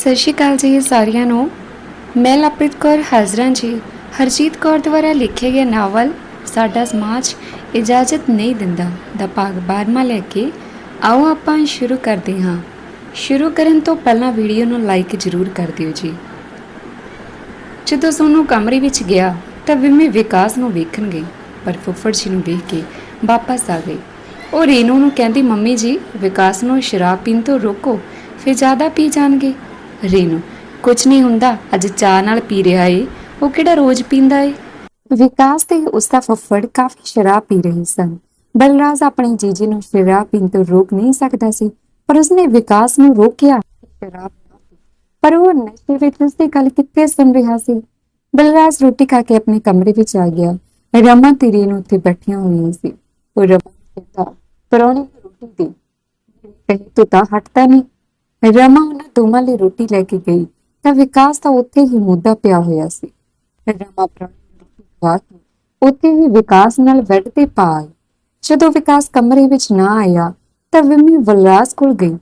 ਸਤਿ ਸ਼੍ਰੀ ਅਕਾਲ ਜੀ ਸਾਰਿਆਂ ਨੂੰ। ਮੈਂ ਲਵਪ੍ਰੀਤ ਕੌਰ ਹਾਜ਼ਰਾਂ ਜੀ। ਹਰਜੀਤ ਕੌਰ ਦੁਆਰਾ ਲਿਖੇ ਗਏ ਨਾਵਲ, ਸਾਡਾ ਸਮਾਜ ਇਜਾਜ਼ਤ ਨਹੀਂ ਦਿੰਦਾ, ਦਾ ਭਾਗ 12ਵਾਂ ਲੈ ਕੇ ਆਓ ਆਪਾਂ ਸ਼ੁਰੂ ਕਰਦੇ ਹਾਂ। ਸ਼ੁਰੂ ਕਰਨ ਤੋਂ ਪਹਿਲਾਂ ਵੀਡੀਓ ਨੂੰ ਲਾਈਕ ਜ਼ਰੂਰ ਕਰ ਦਿਓ ਜੀ। ਜਦੋਂ ਸੋਨੂੰ ਕਮਰੇ ਵਿੱਚ ਗਿਆ, ਤਾਂ ਵਿਮੇ ਵਿਕਾਸ ਨੂੰ ਵੇਖਣ ਗਈ ਪਰ ਫੁੱਫੜ ਜੀ ਨੂੰ ਵੇਖ ਕੇ ਵਾਪਸ ਆ ਗਈ ਉਹ ਰੇਨੂ ਨੂੰ ਕਹਿੰਦੀ, ਮੰਮੀ ਜੀ, ਵਿਕਾਸ ਨੂੰ ਸ਼ਰਾਬ ਪੀਣ ਤੋਂ ਰੋਕੋ, ਫਿਰ ਜ਼ਿਆਦਾ ਪੀ ਜਾਣਗੇ। ਰੇਨੂ ਕੁਝ ਨਹੀਂ ਹੁੰਦਾ, ਅੱਜ ਚਾਹ ਨਾਲ ਪੀ ਰਿਹਾ ਏ। ਉਹ ਕਿਹੜਾ ਰੋਜ਼ ਪੀਂਦਾ ਏ? ਵਿਕਾਸ ਤੇ ਉਸ ਦਾ ਫੁੱਫੜ ਕਾਫੀ ਸ਼ਰਾਬ ਪੀ ਰਹੇ ਸਨ। ਬਲਰਾਜ ਆਪਣੇ ਜੀਜੀ ਨੂੰ ਸ਼ਰਾਬ ਪੀਣ ਤੋਂ ਰੋਕ ਨਹੀਂ ਸਕਦਾ ਸੀ, ਪਰ ਉਸਨੇ ਵਿਕਾਸ ਨੂੰ ਰੋਕਿਆ ਸ਼ਰਾਬ ਪਰ ਉਹ ਨਸ਼ੇ ਵਿੱਚ ਉਸਦੀ ਗੱਲ ਕਿੱਥੇ ਸੁਣ ਰਿਹਾ ਸੀ? ਬਲਰਾਜ ਰੋਟੀ ਖਾ ਕੇ ਆਪਣੇ ਕਮਰੇ ਵਿੱਚ ਆ ਗਿਆ। ਰਮਨ ਤੇ ਰੇਨੂ ਉੱਥੇ ਬੈਠੀਆਂ ਹੋਈਆਂ ਸੀ। ਉਹ ਰਮਨ ਕਹਿੰਦਾ, ਪਰੌਣੀ ਰੋਟੀ ਦੇ। ਕਹੇ ਤੂੰ ਤਾਂ ਹਟਦਾ ਨਹੀਂ। ਰਮਾ ਉਹਨਾਂ ਦੋਵਾਂ ਲਈ ਰੋਟੀ ਲੈ ਕੇ ਗਈ। ਤਾਂ ਵਿਕਾਸ ਤਾਂ ਉੱਥੇ ਹੀ ਮੁੱਦਾ ਪਿਆ ਹੋਇਆ ਸੀ। ਰਮਾ ਪਰੌਣੀ ਕੇ ਉੱਥੇ ਹੀ ਵਿਕਾਸ ਨਾਲ ਬੈੱਡ ਤੇ ਪਾ ਆਈ। ਜਦੋਂ ਵਿਕਾਸ ਕਮਰੇ ਵਿੱਚ ਨਾ ਆਇਆ, ਤਾਂ ਵਿਮੀ ਬਲਰਾਜ ਕੋਲ ਗਈ।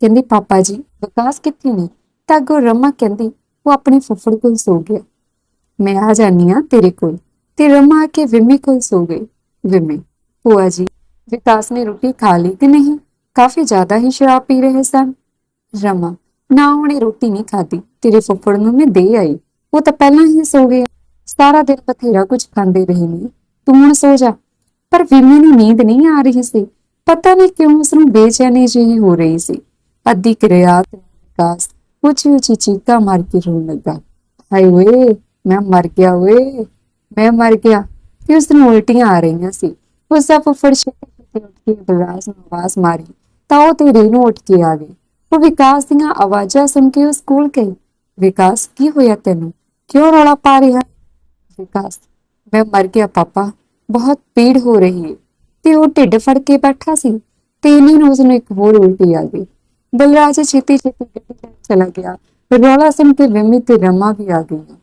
ਕਹਿੰਦੀ, ਪਾਪਾ ਜੀ, ਵਿਕਾਸ ਕਿੱਥੇ ਨੇ? ਤਾਂ ਅੱਗੋਂ ਰਮਾ ਕਹਿੰਦੀ, ਉਹ ਆਪਣੇ ਫੁੱਫੜ ਕੋਲ ਸੋ ਗਿਆ। ਮੈਂ ਆ ਜਾਨੀ ਆ ਤੇਰੇ ਕੋਲ। ਤੇ ਰਮਾ ਆ ਕੇ ਵਿਮੀ ਕੋਲ ਸੋ ਗਈ। ਵਿਮੀ, ਭੂਆ ਜੀ, ਵਿਕਾਸ ਨੇ ਰੋਟੀ ਖਾ ਲਈ ਕਿ ਨਹੀਂ? ਕਾਫੀ ਜ਼ਿਆਦਾ ਹੀ ਸ਼ਰਾਬ ਪੀ ਰਹੇ ਸਨ। ਰਮਾ, ਨਾ ਉਹਨੇ ਰੋਟੀ ਨਹੀਂ ਖਾਧੀ, ਤੇਰੇ ਫੁੱਫੜ ਨੂੰ ਮੈਂ ਦੇ ਆਈ। ਉਹ ਤਾਂ ਪਹਿਲਾਂ ਹੀ ਸੋ ਗਿਆ। ਸਾਰਾ ਦਿਨ ਬਥੇਰਾ ਕੁਝ ਖਾਂਦੇ ਰਹੇ ਨੇ। ਤੂੰ ਹੁਣ ਸੋ ਜਾ। ਪਰ ਵਿਮੀ ਨੂੰ ਨੀਂਦ ਨਹੀਂ ਆ ਰਹੀ ਸੀ। ਪਤਾ ਨਹੀਂ ਕਿਉਂ ਉਸ ਨੂੰ ਬੇਚੈਨੀ ਜਿਹੀ ਹੋ ਰਹੀ ਸੀ। ਅੱਧੀ ਕਿਰਿਆਤ ਵਿਕਾਸ ਉੱਚੀ ਉੱਚੀ ਚੀਕਾਂ ਮਾਰ ਕੇ ਰੋਣ ਲੱਗਾ। ਹਾਏ ਓਏ, ਮੈਂ ਮਰ ਗਿਆ ਓਏ, ਮੈਂ ਮਰ ਗਿਆ। ਤੇ ਉਸ ਨੂੰ ਉਲਟੀਆਂ ਆ ਰਹੀਆਂ ਸੀ। ਉਸ ਦਾ ਫੁੱਫੜ ਛੇਤੀ ਛੇਤੀ ਉੱਠ ਕੇ ਬਲਾਸ ਨੂੰ ਆਵਾਜ਼ ਮਾਰੀ। ਤਾਂ ਉਹ ਤੇ ਰੇਨੂ ਉੱਠ ਕੇ ਆ ਗਈ। ਉਹ ਵਿਕਾਸ ਦੀਆਂ ਆਵਾਜ਼ਾਂ ਸੁਣ ਕੇ ਉਸ ਕੋਲ ਗਈ। ਵਿਕਾਸ, ਕੀ ਹੋਇਆ ਤੈਨੂੰ? ਕਿਉਂ ਰੌਲਾ ਪਾ ਰਿਹਾ? ਵਿਕਾਸ, ਮੈਂ ਮਰ ਗਿਆ ਪਾਪਾ, ਬਹੁਤ ਪੀੜ ਹੋ ਰਹੀ ਹੈ ਤੇ ਉਹ ਢਿੱਡ ਫੜ ਕੇ ਬੈਠਾ ਸੀ ਤੇ ਇਨੀ ਨੂੰ ਉਸਨੂੰ ਇੱਕ ਹੋਰ ਉਲਟੀ ਆ ਗਈ। ਬਲਰਾਜ ਛੇਤੀ ਛੇਤੀ ਗੱਡੀ ਤੇ ਚਲਾ ਗਿਆ। ਰੌਲਾ ਸੁਣ ਕੇ ਵਿਮੀ ਤੇ ਰਮਾ ਵੀ ਆ ਗਈਆਂ।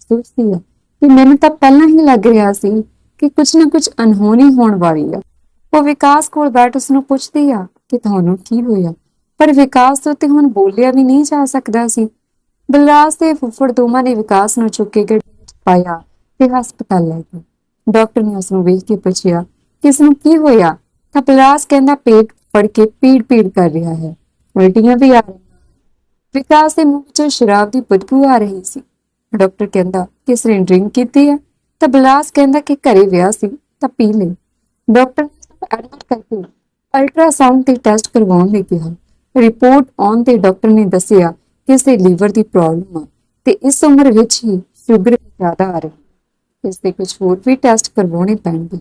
ਸੋਚਦੀ ਆ? ਕਿ ਮੈਨੂੰ ਤਾਂ ਪਹਿਲਾਂ ਹੀ ਲੱਗ ਰਿਹਾ ਸੀ ਕਿ ਕੁਝ ਨਾ ਕੁਝ ਅਨਹੋਣੀ ਹੋਣ ਵਾਲੀ ਆ। ਉਹ ਵਿਕਾਸ ਕੋਲ ਬੈਠ ਉਸ ਨੂੰ ਪੁੱਛਦੀ ਆ ਕਿ ਤੁਹਾਨੂੰ ਕੀ ਹੋਇਆ? ਪਰ ਵਿਕਾਸ ਤੋਂ ਤੇ ਹੁਣ ਬੋਲਿਆ ਵੀ ਨਹੀਂ ਜਾ ਸਕਦਾ ਸੀ। ਬਲਰਾਜ ਤੇ ਫੁੱਫੜ ਦੋਵਾਂ ਨੇ ਵਿਕਾਸ ਨੂੰ ਚੁੱਕ ਕੇ ਗੱਡੀ ਵਿੱਚ ਪਾਇਆ ਤੇ ਹਸਪਤਾਲ ਲੈ ਗਏ। ਡਾਕਟਰ ਨੇ ਉਸ ਨੂੰ ਵੇਖ ਕੇ ਪੁੱਛਿਆ ਕਿ ਨੂੰ ਕੀ ਹੋਇਆ? ਤਾਂ ਬਲਰਾਜ ਕਹਿੰਦਾ, ਪੇਟ ਫੜ ਕੇ ਪੀੜ ਪੀੜ ਕਰ ਰਿਹਾ ਹੈ। ਉਲਟੀਆਂ ਵੀ ਆ ਰਹੀਆਂ ਵਿਕਾਸ ਦੇ ਮੂੰਹ ਵਿੱਚੋਂ ਸ਼ਰਾਬ ਦੀ ਬਦਬੂ ਆ ਰਹੀ ਸੀ। ਡਾਕਟਰ ਕਹਿੰਦਾ ਕਿ ਨੇ ਡਰਿੰਕ ਕੀਤੀ ਹੈ? ਤਾਂ ਬਲਰਾਜ ਕਹਿੰਦਾ ਕਿ ਘਰੇ ਵਿਆਹ ਸੀ, ਤਾਂ ਪੀ ਲਈ। ਡਾਕਟਰ ਨੇ ਐਡਮਿਟ ਕਰਕੇ ਅਲਟਰਾਸਾਊਂਡ ਤੇ ਟੈਸਟ ਕਰਵਾਉਣ ਲਈ ਕਿਹਾ। ਰਿਪੋਰਟ ਆਉਣ ਤੇ ਡਾਕਟਰ ਨੇ ਦੱਸਿਆ ਕਿ ਇਸ ਦੇ ਲੀਵਰ ਦੀ ਪ੍ਰੋਬਲਮ ਆ ਤੇ ਇਸ ਉਮਰ ਵਿੱਚ ਹੀ ਸ਼ੂਗਰ ਜ਼ਿਆਦਾ ਆ ਰਹੀ ਇਸ ਦੇ ਕੁਝ ਹੋਰ ਵੀ ਟੈਸਟ ਕਰਵਾਉਣੇ ਪੈਣਗੇ।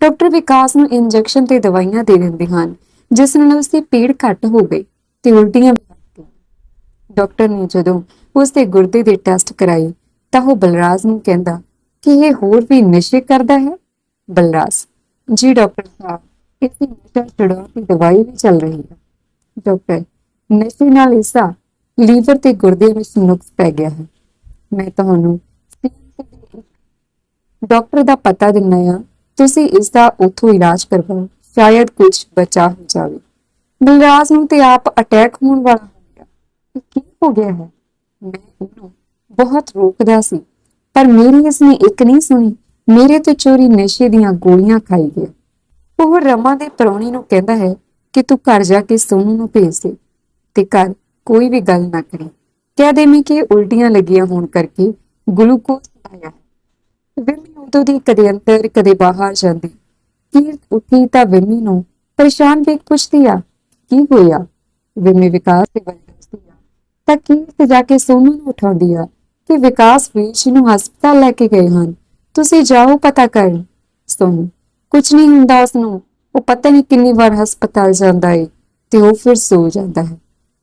ਡਾਕਟਰ ਵਿਕਾਸ ਨੂੰ ਇੰਜੈਕਸ਼ਨ ਤੇ ਦਵਾਈਆਂ ਦੇ ਦਿੰਦੇ ਹਨ, ਜਿਸ ਨਾਲ ਉਸ ਦੀ ਪੀੜ ਘੱਟ ਹੋ ਗਈ ਤੇ ਉਲਟੀਆਂ ਡਾਕਟਰ ਨੇ ਜਦੋਂ ਉਸ ਦੇ ਗੁਰਦੇ ਦੇ ਟੈਸਟ ਕਰਾਈ ਤਾਂ ਉਹ ਬਲਰਾਜ ਨੂੰ ਕਹਿੰਦਾ ਕਿ ਇਹ ਹੋਰ ਵੀ ਨਸ਼ੇ ਕਰਦਾ ਹੈ? ਬਲਰਾਜ, ਜੀ ਡਾਕਟਰ ਸਾਹਿਬ ਇਸ ਦੀ ਨਸ਼ਾ ਚੜਾਉਣ ਦੀ ਦਵਾਈ ਵੀ ਚੱਲ ਰਹੀ ਹੈ। ਡਾਕਟਰ ਨਸ਼ੇ ਨਾਲ ਇਸਾ ਲੀਵਰ ਤੇ ਗੁਰਦੇ ਵਿੱਚ ਨੁਕਸ ਪੈ ਗਿਆ ਹੈ। ਮੈਂ ਤੁਹਾਨੂੰ ਡਾਕਟਰ ਦਾ ਪਤਾ ਦਿੰਨਾ ਆ ਤੁਸੀਂ ਇਸ ਦਾ ਉਥੋਂ ਇਲਾਜ ਕਰਵਾਓ। ਸ਼ਾਇਦ ਕੁਝ ਬਚਾ ਹੋ ਜਾਵੇ। ਬਲਰਾਜ ਨੂੰ ਤੇ ਆਪ ਅਟੈਕ ਹੋਣ ਵਾਲਾ ਹੋ ਗਿਆ। ਕੀ ਹੋ ਗਿਆ ਹੈ? ਮੈਂ ਉਹਨੂੰ ਬਹੁਤ ਰੋਕਦਾ ਸੀ, ਪਰ ਮੇਰੀ ਇਸਨੇ ਇੱਕ ਨਹੀਂ ਸੁਣੀ। ਮੇਰੇ ਤੋਂ ਚੋਰੀ ਨਸ਼ੇ ਦੀਆਂ ਗੋਲੀਆਂ ਖਾਈ ਗਿਆ। ਉਹ ਰਮਾ ਦੇ ਪਰੌਣੀ ਨੂੰ ਕਹਿੰਦਾ ਹੈ ਕਿ ਤੂੰ ਘਰ ਜਾ ਕੇ ਸੋਨੂੰ ਨੂੰ ਭੇਜ ਦੇ ਤੇ ਘਰ ਕੋਈ ਵੀ ਗੱਲ ਨਾ ਕਰੀ। ਕਹਿ ਦੇਵੀਂ ਕਿ ਉਲਟੀਆਂ ਲੱਗੀਆਂ ਹੋਣ ਕਰਕੇ ਗਲੂਕੋਜ਼ ਆਇਆ। ਵਿਮੀ ਉਦੋਂ ਦੀ ਕਦੇ ਅੰਦਰ, ਕਦੇ ਬਾਹਰ ਜਾਂਦੀ। ਕੀਰਤ ਉੱਠੀ ਤਾਂ ਵਿਮੀ ਨੂੰ ਪਰੇਸ਼ਾਨ ਵੇਖ ਪੁੱਛਦੀ ਆ, ਕੀ ਹੋਇਆ? ਵਿਮੀ ਵਿਕਾਸ ਦੇ ਬਾਰੇ ਦੱਸਦੀ ਆ। ਤਾਂ ਕੀਰਤ ਜਾ ਕੇ ਸੋਨੂੰ ਨੂੰ ਉਠਾਉਂਦੀ ਆ ਕਿ ਵਿਕਾਸ ਵੀਰ ਨੂੰ ਹਸਪਤਾਲ ਲੈ ਕੇ ਗਏ ਹਨ। ਤੁਸੀਂ ਜਾਓ, ਪਤਾ ਕਰਨ। ਸੋਨੂੰ ਕੁਝ ਨਹੀਂ ਹੁੰਦਾ ਉਸ ਨੂੰ ਉਹ ਪਤਾ ਨਹੀਂ ਕਿੰਨੀ ਵਾਰ ਹਸਪਤਾਲ ਜਾਂਦਾ ਏ ਤੇ ਉਹ ਫਿਰ ਸੋ ਜਾਂਦਾ ਹੈ।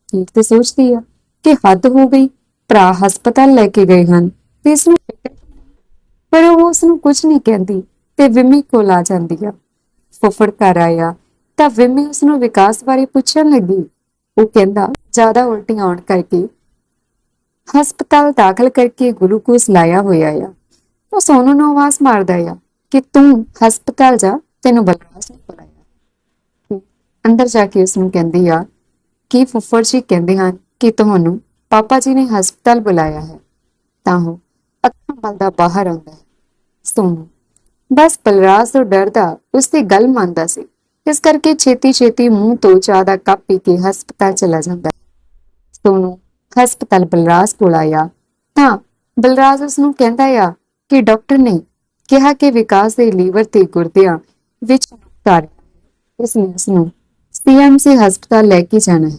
ਠੀਕ ਤੇ ਸੋਚਦੀ ਆ ਕਿ ਹੱਦ ਹੋ ਗਈ, ਭਰਾ ਹਸਪਤਾਲ ਲੈ ਕੇ ਗਏ ਹਨ ਤੇ ਇਸ ਨੂੰ ਪਰ ਉਹ ਉਸ ਨੂੰ ਕੁਝ ਨਹੀਂ ਕਹਿੰਦੀ ਤੇ ਵਿਮੀ ਕੋਲ ਆ ਜਾਂਦੀ ਆ। ਫੁੱਫੜ ਘਰ ਆਇਆ ਤਾਂ ਵਿਮੀ ਉਸ ਨੂੰ ਵਿਕਾਸ ਬਾਰੇ ਪੁੱਛਣ ਲੱਗੀ। ਉਹ ਕਹਿੰਦਾ, ਜ਼ਿਆਦਾ ਉਲਟੀਆਂ ਆਉਣ ਕਰਕੇ ਹਸਪਤਾਲ ਦਾਖਲ ਕਰਕੇ ਗਲੂਕੋਸ ਲਾਇਆ ਹੋਇਆ ਆ। ਉਹ ਸੋਨੂ ਨੂੰ ਆਵਾਜ਼ ਮਾਰਦਾ ਆ ਕਿ ਤੂੰ ਹਸਪਤਾਲ ਜਾ ਤੈਨੂੰ ਬਲਰਾਜ ਨੇ ਬੁਲਾਇਆ ਅੰਦਰ ਜਾ ਕੇ ਉਸ ਨੂੰ ਕਹਿੰਦੀ ਆ, ਕਿ ਫੁੱਫੜ ਜੀ ਕਹਿੰਦੇ ਹਨ ਕਿ ਤੁਹਾਨੂੰ ਪਾਪਾ ਜੀ ਨੇ ਹਸਪਤਾਲ ਬੁਲਾਇਆ ਹੈ? ਤਾਂ ਉਹ ਅੱਖਾਂ ਮਲਦਾ ਬਾਹਰ ਆਉਂਦਾ ਹੈ। ਸੋਨੂੰ, ਬਸ ਬਲਰਾਜ ਤੋਂ ਡਰਦਾ ਉਸ ਦੀ ਗੱਲ ਮੰਨਦਾ ਸੀ। ਇਸ ਕਰਕੇ ਛੇਤੀ ਛੇਤੀ ਮੂੰਹ ਤੋਂ ਚਾਹ ਦਾ ਕੱਪ ਪੀ ਕੇ ਹਸਪਤਾਲ ਚਲਾ ਜਾਂਦਾ ਹੈ। ਸੋਨੂੰ, ਹਸਪਤਾਲ ਬਲਰਾਜ ਕੋਲ ਆਇਆ। ਤਾਂ ਬਲਰਾਜ ਉਸ ਨੂੰ ਕਹਿੰਦਾ ਆ ਕਿ ਡਾਕਟਰ ਨੇ ਕਿਹਾ ਕਿ ਵਿਕਾਸ ਦੇ ਲੀਵਰ ਤੇ ਗੁਰਦਿਆਂ ਵਿੱਚ ਨੁਕਸਾਨ ਇਸ ਲਈ ਉਸ ਨੂੰ ਸੀਐਮਸੀ ਹਸਪਤਾਲ ਲੈ ਕੇ ਜਾਣਾ ਹੈ।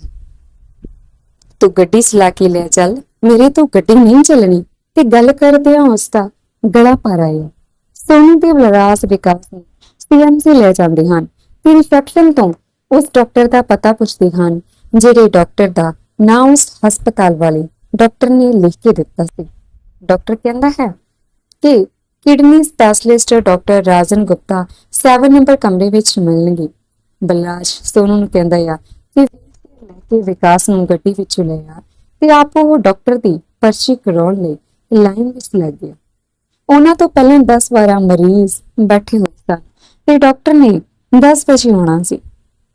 ਤੂੰ ਗੱਡੀ ਚਲਾ ਕੇ ਲੈ ਚੱਲ, ਮੇਰੇ ਤੋਂ ਗੱਡੀ ਨਹੀਂ ਚੱਲਣੀ। ਤੇ ਗੱਲ ਕਰਦੇ ਆ ਉਸ ਦਾ ਗਲਾ ਪਰ ਆਇਆ। ਸੋਨੂੰ ਤੇ ਬਲਰਾਜ ਵਿਕਾਸ ਨੂੰ ਸੀਐਮਸੀ ਲੈ ਜਾਂਦੇ ਹਨ। ਤੇ ਰਿਸੈਪਸ਼ਨ ਤੋਂ ਉਸ ਡਾਕਟਰ ਦਾ ਪਤਾ ਪੁੱਛਦੇ ਹਨ, ਜਿਹੜੇ ਡਾਕਟਰ ਦਾ ਨਾਂ ਉਸ ਹਸਪਤਾਲ ਵਾਲੇ ਡਾਕਟਰ ਨੇ ਲਿਖ ਕੇ ਦਿੱਤਾ ਸੀ। ਡਾਕਟਰ ਕਹਿੰਦਾ ਹੈ ਕਿ kidney specialist doctor Rajan Gupta 7 number ਕਮਰੇ ਵਿੱਚ ਮਿਲਣਗੇ। ਬਲਰਾਜ ਸੋਨੂੰ ਨੂੰ ਕਹਿੰਦਾ ਆ ਕਿ ਲੈ ਵਿਕਾਸ ਨੂੰ ਗੱਡੀ ਵਿੱਚ ਲੈ ਆ ਤੇ ਆਪ ਉਹ ਡਾਕਟਰ ਦੀ ਪਰਚੀ ਕਰਾਉਣ ਲਈ ਲਾਈਨ ਵਿੱਚ ਲੱਗ ਗਿਆ। ਉਹਨਾਂ ਤੋਂ ਪਹਿਲਾਂ 10 12 ਮਰੀਜ਼ ਬੈਠੇ ਹੋਏ ਸਨ ਤੇ ਡਾਕਟਰ ਨੇ 10 ਵਜੇ ਆਉਣਾ ਸੀ।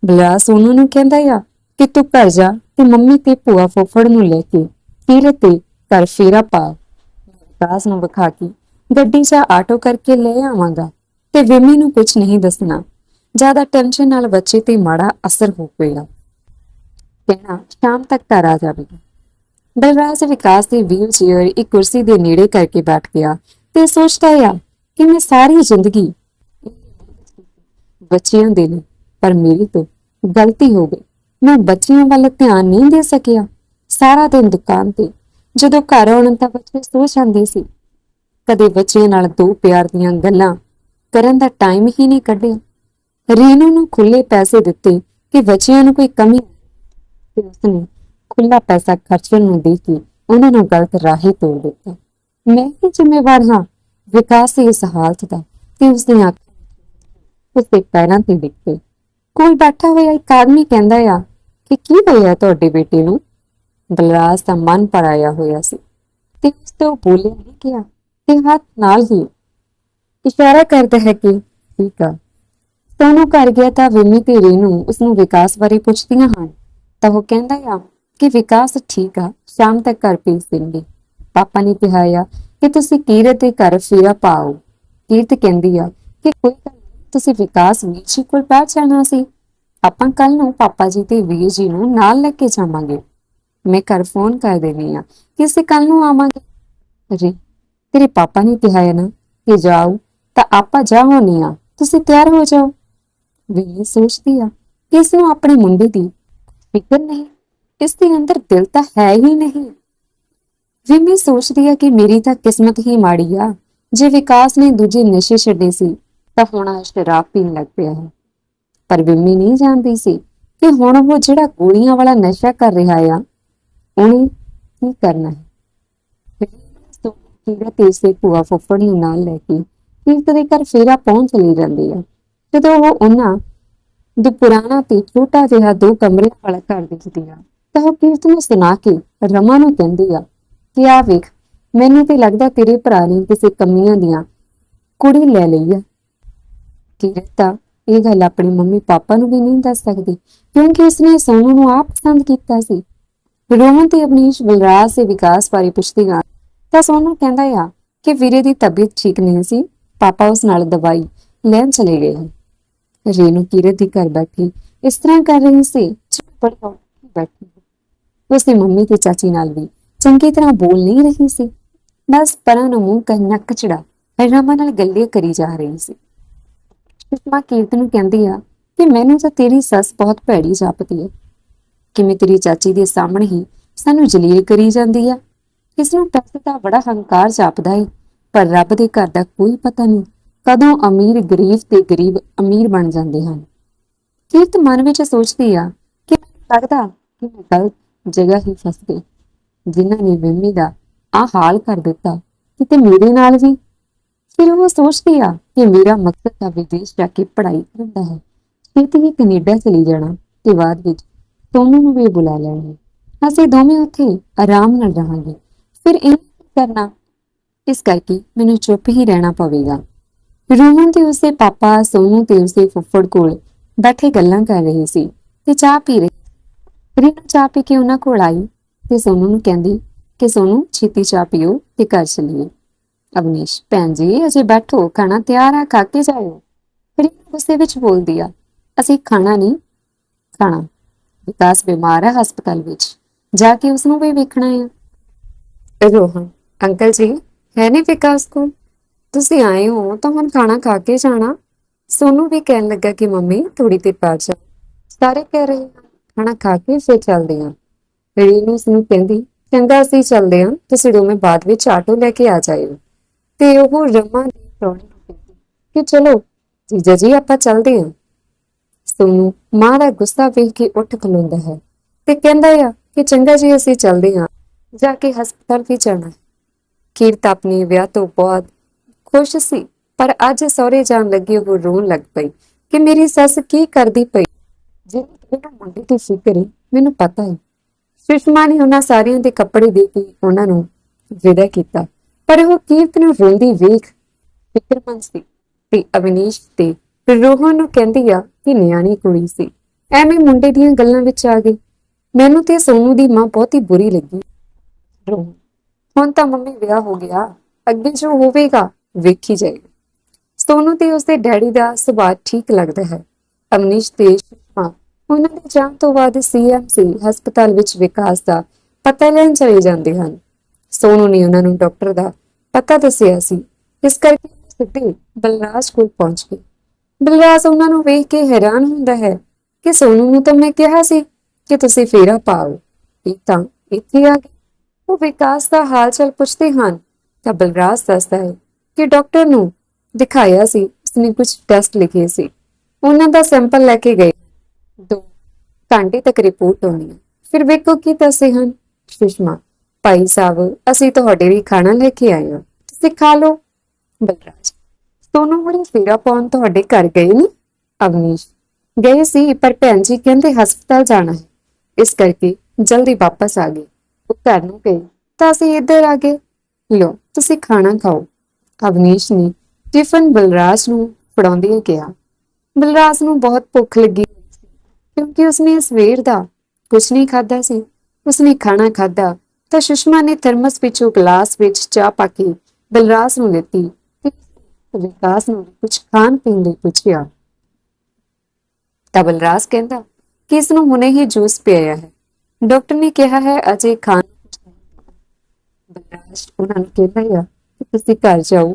ਬਲਾਸ ਸੋਨੂੰ ਨੂੰ ਕਹਿੰਦਾ ਆ ਕਿ ਤੂੰ ਘਰ ਜਾ ਤੇ ਮੰਮੀ ਤੇ ਭੂਆ ਫੁੱਫੜ ਨੂੰ ਲੈ ਕੇ ਤੀਰੇ ਤੇ ਘਰ ਫੇਰਾ ਪਾ। ਵਿਕਾਸ ਨੂੰ ਵਿਖਾ ਕੇ ਗੱਡੀ ਜਾਂ ਆਟੋ ਕਰਕੇ ਲੈ ਆਵਾਂਗਾ ਤੇ ਵਿਮੀ ਨੂੰ ਕੁਝ ਨਹੀਂ ਦੱਸਣਾ। ਜ਼ਿਆਦਾ ਟੈਨਸ਼ਨ ਨਾਲ ਬੱਚੇ ਤੇ ਮਾੜਾ ਅਸਰ ਹੋ ਪਏਗਾ। ਕਹਿਣਾ, ਸ਼ਾਮ ਤੱਕ ਘਰ ਆ ਜਾਵੇਗਾ। ਬਲਰਾਜ ਵਿਕਾਸ ਦੀ ਵੀਲ ਚੇਅਰ ਇੱਕ ਕੁਰਸੀ ਦੇ ਨੇੜੇ ਕਰਕੇ ਬੈਠ ਗਿਆ ਤੇ ਸੋਚਦਾ ਆ ਕਿ ਮੈਂ ਸਾਰੀ ਜ਼ਿੰਦਗੀ ਬੱਚਿਆਂ ਦੇ ਲਈ, ਪਰ ਮੇਰੀ ਤੋਂ ਗਲਤੀ ਹੋ ਗਈ। ਮੈਂ ਬੱਚਿਆਂ ਵੱਲ ਧਿਆਨ ਨਹੀਂ ਦੇ ਸਕਿਆ। ਸਾਰਾ ਦਿਨ ਦੁਕਾਨ ਤੇ ਜਦੋਂ ਘਰ ਆਉਣ ਤਾਂ ਬੱਚੇ ਸੋ ਜਾਂਦੇ ਸੀ। ਕਦੇ ਬੱਚਿਆਂ ਨਾਲ ਦੋ ਪਿਆਰ ਦੀਆਂ ਗੱਲਾਂ ਕਰਨ ਦਾ ਟਾਈਮ ਹੀ ਨਹੀਂ ਕੱਢਿਆ। ਰੇਨੂ ਨੂੰ ਖੁੱਲੇ ਪੈਸੇ ਦਿੱਤੇ ਕਿ ਬੱਚਿਆਂ ਨੂੰ ਕੋਈ ਕਮੀ ਤੇ ਉਸਨੇ ਖੁੱਲਾ ਪੈਸਾ ਖਰਚਣ ਨੂੰ ਦੇ ਕੇ ਉਹਨਾਂ ਨੂੰ ਗਲਤ ਰਾਹੇ ਤੋੜ ਦਿੱਤਾ। ਮੈਂ ਹੀ ਜ਼ਿੰਮੇਵਾਰ ਹਾਂ ਵਿਕਾਸ ਦੀ ਇਸ ਹਾਲਤ ਦਾ, ਤੇ ਉਸ ਦੀਆਂ ਅੱਖਾਂ ਉਸਦੇ ਪੈਰਾਂ ਤੇ ਡਿੱਗ ਪਈ ਕੋਲ ਬੈਠਾ ਹੋਇਆ ਇੱਕ ਆਦਮੀ ਕਹਿੰਦਾ ਆ ਕਿ ਕੀ ਹੋਇਆ ਤੁਹਾਡੇ ਬੇਟੇ ਨੂੰ? ਬਲਰਾਜ ਦਾ ਮਨ ਪਰ ਹੋਇਆ ਸੀ। ਤੇ ਉਸ ਤੋਂ ਬੋਲਿਆ ਨਹੀਂ ਗਿਆ ਤੇ ਹੱਥ ਨਾਲ ਹੀ ਇਸ਼ਾਰਾ ਕਰਦਾ ਹੈ ਕਿ ਠੀਕ ਆ। ਸੋਨੂੰ ਘਰ ਗਿਆ ਤਾਂ ਵਿਮੀ ਤੇ ਰੇਨੂ ਉਸ ਨੂੰ ਵਿਕਾਸ ਬਾਰੇ ਪੁੱਛਦੀਆਂ ਹਨ। ਤਾਂ ਉਹ ਕਹਿੰਦਾ ਆ ਕਿ ਵਿਕਾਸ ਠੀਕ ਆ ਸ਼ਾਮ ਤੱਕ ਘਰ ਭੇਜ ਦੇਣਗੇ। ਪਾਪਾ ਨੇ ਕਿਹਾ ਆ ਕਿ ਤੁਸੀਂ ਕੀਰਤ ਦੇ ਘਰ ਫੇਰਾ ਪਾਓ। ਕੀਰਤ ਕਹਿੰਦੀ ਆ ਕਿ ਕੋਈ ਗੱਲ ਨਹੀਂ, ਤੁਸੀਂ ਵਿਕਾਸ ਵੀਰ ਜੀ ਕੋਲ ਬੈਠ ਜਾਣਾ ਸੀ। ਆਪਾਂ ਕੱਲ ਨੂੰ ਪਾਪਾ ਜੀ ਤੇ ਵੀਰ ਜੀ ਨੂੰ ਨਾਲ ਲੈ ਕੇ ਜਾਵਾਂਗੇ। ਮੈਂ ਘਰ ਫੋਨ ਕਰ ਦੇਣੀ ਆ ਕਿ ਅਸੀਂ ਕੱਲ ਨੂੰ ਆਵਾਂਗੇ। ਅਰੇ ਤੇਰੇ ਪਾਪਾ ਨੇ ਕਿਹਾ ਹੈ ਨਾ ਕਿ ਜਾਓ ਤਾਂ ਆਪਾਂ ਜਾਵਾਂਗੇ ਆ। ਤੁਸੀਂ ਤਿਆਰ ਹੋ ਜਾਓ। ਵੀ ਸੋਚਦੀ ਆ ਕਿ ਇਸ ਨੂੰ ਆਪਣੇ ਮੁੰਡੇ ਦੀ ਫਿਕਰ ਨਹੀਂ, ਇਸ ਦੇ ਅੰਦਰ ਦਿਲ ਤਾਂ ਹੈ ਹੀ ਨਹੀਂ। ਵਿਮੀ ਸੋਚਦੀ ਆ ਕਿ ਮੇਰੀ ਤਾਂ ਕਿਸਮਤ ਹੀ ਮਾੜੀ ਆ। ਜੇ ਵਿਕਾਸ ਨੇ ਦੂਜੇ ਨਸ਼ੇ ਛੱਡੇ ਸੀ, ਤਾਂ ਹੁਣ ਆ ਸ਼ਰਾਬ ਪੀਣ ਲੱਗ ਪਿਆ ਹੈ। ਪਰ ਵਿਮੀ ਨਹੀਂ ਜਾਣਦੀ ਸੀ ਕਿ ਹੁਣ ਉਹ ਜਿਹੜਾ ਗੋਲੀਆਂ ਵਾਲਾ ਨਸ਼ਾ ਕਰ ਰਿਹਾ ਆ, ਉਹਨੇ ਕੀ ਕਰਨਾ ਹੈ? ਤੋਂ ਕੀਰਤ ਇਸ ਦੇ ਭੂਆ ਫੁੱਫੜ ਨੂੰ ਨਾਲ ਲੈ ਕੇ ਕੀਰਤ ਦੇ ਘਰ ਫੇਰਾ ਪਹੁੰਚ ਚਲੀ ਜਾਂਦੀ ਆ। ਜਦੋਂ ਉਹ ਉਹਨਾਂ ਦੇ ਪੁਰਾਣਾ ਤੇ ਛੋਟਾ ਜਿਹਾ ਦੋ ਕਮਰਿਆਂ ਵਾਲਾ ਘਰ ਦਿਖਦੀ ਆ, ਤਾਂ ਉਹ ਕੀਰਤ ਨੂੰ ਸੁਣਾ ਕੇ ਰਮਾ ਨੂੰ ਕਹਿੰਦੀ ਆ ਕਿ ਆ ਵੇਖ, ਮੈਨੂੰ ਤੇ ਲੱਗਦਾ ਤੇਰੇ ਭਰਾ ਨੇ ਕਿਸੇ ਕਮੀਆਂ ਦੀਆਂ ਕੁੜੀ ਲੈ ਲਈ ਆ। ਕੀਰਤ ਤਾਂ ਇਹ ਗੱਲ ਆਪਣੀ ਮੰਮੀ ਪਾਪਾ ਨੂੰ ਵੀ ਨਹੀਂ ਦੱਸ ਸਕਦੀ, ਕਿਉਂਕਿ ਉਸਨੇ ਸੋਨੂ ਨੂੰ ਆਪ ਪਸੰਦ ਕੀਤਾ ਸੀ। ਰੋਹਨ ਤੇ ਅਵਨੀਸ਼ ਬਲਰਾਜ ਦੇ ਵਿਕਾਸ ਬਾਰੇ ਪੁੱਛਦੀ ਆ। ਤਾਂ ਸੋਨੂ ਕਹਿੰਦਾ ਆ ਕਿ ਵੀਰੇ ਦੀ ਤਬੀਅਤ ਠੀਕ ਨਹੀਂ ਸੀ, ਪਾਪਾ ਉਸ ਨਾਲ ਦਵਾਈ ਲੈਣ ਚਲੇ ਗਏ ਹਨ। ਰੇਨੂ ਕੀਰਤ ਦੀ ਘਰ ਬੈਠੀ ਇਸ ਤਰ੍ਹਾਂ ਕਰ ਰਹੀ ਸੀ ਜਿਵੇਂ ਬੜੀ ਬੈਠੀ। ਹੋ। ਉਸਦੀ ਮੰਮੀ ਤੇ ਚਾਚੀ ਨਾਲ ਵੀ ਚੰਗੀ ਤਰ੍ਹਾਂ ਬੋਲ ਨਹੀਂ ਰਹੀ ਸੀ। ਬਸ ਪਰਾਂ ਨੂੰ ਮੂੰਹ ਕਰ ਨੱਕ ਚੜਾ ਰਮਾ ਨਾਲ ਗੱਲੇ ਕਰੀ ਜਾ ਰਹੀ ਸੀ। ਸੁਸ਼ਮਾ ਕੀਰਤ ਨੂੰ ਕਹਿੰਦੀ ਆ ਕਿ ਮੈਨੂੰ ਤਾਂ ਤੇਰੀ ਸੱਸ ਬਹੁਤ ਭੈੜੀ ਜਾਪਦੀ ਹੈ। ਕਿਵੇਂ ਤੇਰੀ ਚਾਚੀ ਦੇ ਸਾਹਮਣੇ ਹੀ ਸਾਨੂੰ ਜਲੀਲ ਕਰੀ ਜਾਂਦੀ ਆ? ਇਸ ਨੂੰ ਪੈਸੇ ਦਾ ਬੜਾ ਹੰਕਾਰ ਜਾਪਦਾ ਹੈ ਪਰ ਰੱਬ ਦੇ ਘਰ ਦਾ ਕੋਈ ਪਤਾ ਨਹੀਂ ਕਦੋਂ ਅਮੀਰ ਗਰੀਬ ਤੇ ਗਰੀਬ ਅਮੀਰ ਬਣ ਜਾਂਦੇ ਹਨ। ਕੀਰਤ ਮਨ ਵਿੱਚ ਸੋਚਦੀ ਆ ਕਿ ਮੈਨੂੰ ਲੱਗਦਾ ਕਿ ਮੈਂ ਗਲਤ ਜਗ੍ਹਾ ਹੀ ਫਸ ਗਈ, ਜਿਨ੍ਹਾਂ ਨੇ ਵਿਮੀ ਦਾ ਆ ਹਾਲ ਕਰ ਦਿੱਤਾ, ਕਿਤੇ ਮੇਰੇ ਨਾਲ ਵੀ? ਫਿਰ ਉਹ ਸੋਚਦੀ ਆ ਕਿ ਮੇਰਾ ਮਕਸਦ ਤਾਂ ਵਿਦੇਸ਼ ਜਾ ਕੇ ਪੜ੍ਹਾਈ ਕਰਨ ਦਾ ਹੈ ਛੇਤੀ ਹੀ ਕੈਨੇਡਾ ਚਲੀ ਜਾਣਾ ਤੇ ਬਾਅਦ ਵਿੱਚ ਸੋਨੂੰ ਨੂੰ ਵੀ ਬੁਲਾ ਲੈਣਗੇ ਅਸੀਂ ਦੋਵੇਂ ਉੱਥੇ ਆਰਾਮ ਨਾਲ ਰਹਾਂਗੇ। ਫਿਰ ਇਹ ਕਰਨਾ ਇਸ ਕਰਕੇ ਮੈਨੂੰ ਚੁੱਪ ਹੀ ਰਹਿਣਾ ਪਵੇਗਾ। ਰੋਮਨ ਤੇ ਉਸਦੇ ਪਾਪਾ, ਸੋਨੂੰ ਤੇ ਉਸਦੇ ਫੁੱਫੜ ਕੋਲ ਬੈਠੇ ਗੱਲਾਂ ਕਰ ਰਹੇ ਸੀ ਤੇ ਚਾਹ ਪੀ ਰਹੇ ਰੀਨਾ ਚਾਹ ਪੀ ਕੇ ਉਹਨਾਂ ਕੋਲ ਆਈ ਤੇ ਸੋਨੂੰ ਨੂੰ ਕਹਿੰਦੀ ਕਿ ਸੋਨੂੰ ਛੇਤੀ ਚਾਹ ਪੀਓ ਤੇ ਘਰ ਚਲੀਏ। ਅਵਨੀਸ਼, ਭੈਣ ਜੀ, ਅਜੇ ਬੈਠੋ, ਖਾਣਾ ਤਿਆਰ ਆ, ਖਾ ਕੇ ਜਾਇਓ। ਫਿਰ ਗੁੱਸੇ ਵਿੱਚ ਬੋਲਦੀ ਆ, ਅਸੀਂ ਖਾਣਾ ਨਹੀਂ, ਖਾਣਾ। ਵਿਕਾਸ ਬਿਮਾਰ ਹੈ ਹਸਪਤਾਲ ਵਿੱਚ। ਜਾ ਕੇ ਉਸ ਨੂੰ ਵੀ ਵੇਖਣਾ ਹੈ ਰੋਹਨ, ਅੰਕਲ ਜੀ, ਹੈ ਨਹੀਂ ਵਿਕਾਸ ਕੋਲ? ਤੁਸੀਂ ਆਏ ਹੋ ਤਾਂ ਹੁਣ ਖਾਣਾ ਖਾ ਕੇ ਜਾਣਾ। ਸੋਨੂੰ ਵੀ ਕਹਿਣ ਲੱਗਾ ਕਿ ਮੰਮੀ ਥੋੜੀ ਦੇਰ ਬਾਅਦ ਜਾ। ਸਾਰੇ ਕਹਿ ਰਹੇ ਖਾਣਾ ਖਾ ਕੇ ਫਿਰ ਚੱਲਦੇ ਹਾਂ। ਰੀਨੂ ਉਸ ਨੂੰ ਕਹਿੰਦੀ, ਚੰਗਾ, ਅਸੀਂ ਚੱਲਦੇ ਹਾਂ। ਤੁਸੀਂ ਦੋਵੇਂ ਬਾਅਦ ਵਿੱਚ ਆਟੋ ਲੈ ਕੇ ਆ ਜਾਇਓ। ਤੇ ਉਹ ਰਮਾ ਦੀ ਪ੍ਰੋਣੀ ਨੂੰ ਕਹਿੰਦੀ ਕਿ ਚਲੋ, ਜੀਜਾ ਜੀ, ਆਪਾਂ ਚੱਲਦੇ ਹਾਂ। ਸੋਨੂੰ ਮਾਂ ਦਾ ਗੁੱਸਾ ਵੇਖ ਕੇ ਉੱਠ ਖਲੋਂਦਾ ਹੈ ਤੇ ਕਹਿੰਦਾ ਆ ਕਿ ਚੰਗਾ ਜੀ, ਅਸੀਂ ਚੱਲਦੇ ਹਾਂ। ਜਾ ਕੇ ਹਸਪਤਾਲ ਵੀ ਜਾਣਾ। ਕੀਰਤ ਆਪਣੇ ਵਿਆਹ ਤੋਂ ਬਹੁਤ ਖੁਸ਼ ਸੀ, ਪਰ ਅੱਜ ਸਹੁਰੇ ਜਾਣ ਲੱਗੀ ਉਹ ਰੋਣ ਲੱਗ ਪਈ ਕਿ ਮੇਰੀ ਸੱਸ ਕੀ ਕਰਦੀ ਪਈ। ਜਿਹਨੂੰ ਇਹਨਾਂ ਮੁੰਡੇ ਦੀ ਫਿਕਰ ਹੈ, ਮੈਨੂੰ ਪਤਾ ਹੈ। ਸੁਸ਼ਮਾ ਨੇ ਉਹਨਾਂ ਸਾਰਿਆਂ ਦੇ ਕੱਪੜੇ ਦੇ ਕੇ ਉਹਨਾਂ ਨੂੰ ਵਿਦਾ ਕੀਤਾ, ਪਰ ਉਹ ਕੀਰਤ ਨੂੰ ਰੋਂਦੀ ਵੇਖ ਫਿਕਰਮੰਦ ਸੀ ਤੇ ਅਵਨੀਸ਼ ਤੇ ਰੋਹਨ ਨੂੰ ਕਹਿੰਦੀ ਆ ਕਿ ਨਿਆਣੀ ਕੁੜੀ ਸੀ। ਐਵੇਂ ਮੁੰਡੇ ਦੀਆਂ ਗੱਲਾਂ ਵਿੱਚ ਆ ਗਈ। ਮੈਨੂੰ ਤੇ ਸੋਨੂ ਦੀ ਮਾਂ ਬਹੁਤ ਹੀ ਬੁਰੀ ਲੱਗੀ। ਰੋਹਨ ਹੁਣ ਤਾਂ ਮੰਮੀ ਵਿਆਹ ਹੋ ਗਿਆ, ਅੱਗੇ ਜੋ ਹੋਵੇਗਾ, ਵੇਖੀ ਜਾਏਗੀ। ਸੋਨੂ ਤੇ ਉਸਦੇ ਡੈਡੀ ਦਾ ਸੁਭਾਅ ਠੀਕ ਲੱਗਦਾ ਹੈ। ਅਮਨੀਸ਼ ਤੇ ਸ਼ਿਫਾ ਉਹਨਾਂ ਦੇ ਜਾਣ ਤੋਂ ਬਾਅਦ ਸੀਐਮਸੀ ਹਸਪਤਾਲ ਵਿੱਚ ਵਿਕਾਸ ਦਾ ਪਤਾ ਲੈਣ ਚਲੇ ਜਾਂਦੇ ਹਨ। ਸੋਨੂ ਨੇ ਉਹਨਾਂ ਨੂੰ ਡਾਕਟਰ ਦਾ ਪਤਾ ਦੱਸਿਆ ਸੀ। ਇਸ ਕਰਕੇ ਉਹ ਸਿੱਧੇ ਬਲਰਾਜ ਕੋਲ ਪਹੁੰਚ ਗਏ। ਬਲਰਾਜ ਉਹਨਾਂ ਨੂੰ ਵੇਖ ਕੇ ਹੈਰਾਨ ਹੁੰਦਾ ਹੈ ਕਿ ਸੋਨੂ ਨੂੰ ਤਾਂ ਮੈਂ ਕਿਹਾ ਸੀ ਕਿ ਤੁਸੀਂ ਫੇਰਾ ਪਾਓ। ਇਹ ਤਾਂ ਇੱਥੇ ਆ ਗਏ ਉਹ ਵਿਕਾਸ ਦਾ ਹਾਲ ਚਾਲ ਪੁੱਛਦੇ ਹਨ। ਤਾਂ ਬਲਰਾਜ ਦੱਸਦਾ ਹੈ ਕਿ ਡਾਕਟਰ ਨੂੰ ਦਿਖਾਇਆ ਸੀ, ਉਸਨੇ ਕੁਝ ਟੈਸਟ ਲਿਖੇ ਸੀ। ਉਹਨਾਂ ਦਾ ਸੈਂਪਲ ਲੈ ਕੇ ਗਏ। ਦੋ ਘੰਟੇ ਤੱਕ ਰਿਪੋਰਟ ਆਉਣੀ ਹੈ। ਫਿਰ ਵੇਖੋ ਕੀ ਦੱਸੇ ਹਨ। ਸੁਸ਼ਮਾ, ਭਾਈ ਸਾਹਿਬ, ਅਸੀਂ ਤੁਹਾਡੇ ਲਈ ਖਾਣਾ ਲੈ ਕੇ ਆਏ ਹਾਂ। ਤੁਸੀਂ ਖਾ ਲਓ। ਬਲਰਾਜ, ਸੋਨੂੰ ਹੁਣੇ ਫੇਰਾ ਪਾਉਣ ਤੁਹਾਡੇ ਘਰ ਗਏ ਨਹੀਂ ਅਵਨੀਸ਼, ਗਏ ਸੀ, ਪਰ ਭੈਣ ਜੀ ਕਹਿੰਦੇ ਹਸਪਤਾਲ ਜਾਣਾ ਹੈ। ਇਸ ਕਰਕੇ ਜਲਦੀ ਵਾਪਸ ਆ ਗਏ। ਘਰ ਨੂੰ ਗਏ, ਤਾਂ ਅਸੀਂ ਇੱਧਰ ਆ ਗਏ। ਲੋ ਤੁਸੀਂ ਖਾਣਾ ਖਾਓ। ਅਵਨੀਸ਼ ਨੇ ਟਿਫਨ ਬਲਰਾਜ ਨੂੰ ਫੜਾਉਂਦੇ ਕਿਹਾ। ਬਲਰਾਜ ਨੂੰ ਬਹੁਤ ਭੁੱਖ ਲੱਗੀ ਹੋਈ ਸੀ, ਕਿਉਂਕਿ ਉਸਨੇ ਸਵੇਰ ਦਾ ਕੁਝ ਨਹੀਂ ਖਾਦਾ ਸੀ। ਉਸਨੇ ਖਾਣਾ ਖਾਦਾ ਤਾਂ ਸੁਸ਼ਮਾ ਨੇ ਥਰਮਸ ਵਿੱਚੋਂ ਗਲਾਸ ਵਿੱਚ ਚਾਹ ਪਾ ਕੇ ਬਲਰਾਜ ਨੂੰ ਦਿੱਤੀ ਤੇ ਵਿਕਾਸ ਨੂੰ ਕੁਝ ਖਾਣ ਪੀਣ ਲਈ ਪੁੱਛਿਆ। ਤਾਂ ਬਲਰਾਜ ਕਹਿੰਦਾ ਕਿ ਇਸ ਨੂੰ ਹੁਣੇ ਹੀ ਜੂਸ ਪਿਆਇਆ ਹੈ? ਡਾਕਟਰ ਨੇ ਕਿਹਾ ਹੈ, ਅਜੇ ਖਾਣ ਬਲਰਾਜ ਉਹਨਾਂ ਨੂੰ ਕਹਿੰਦਾ ਆ ਕਿ ਤੁਸੀਂ ਘਰ ਜਾਓ।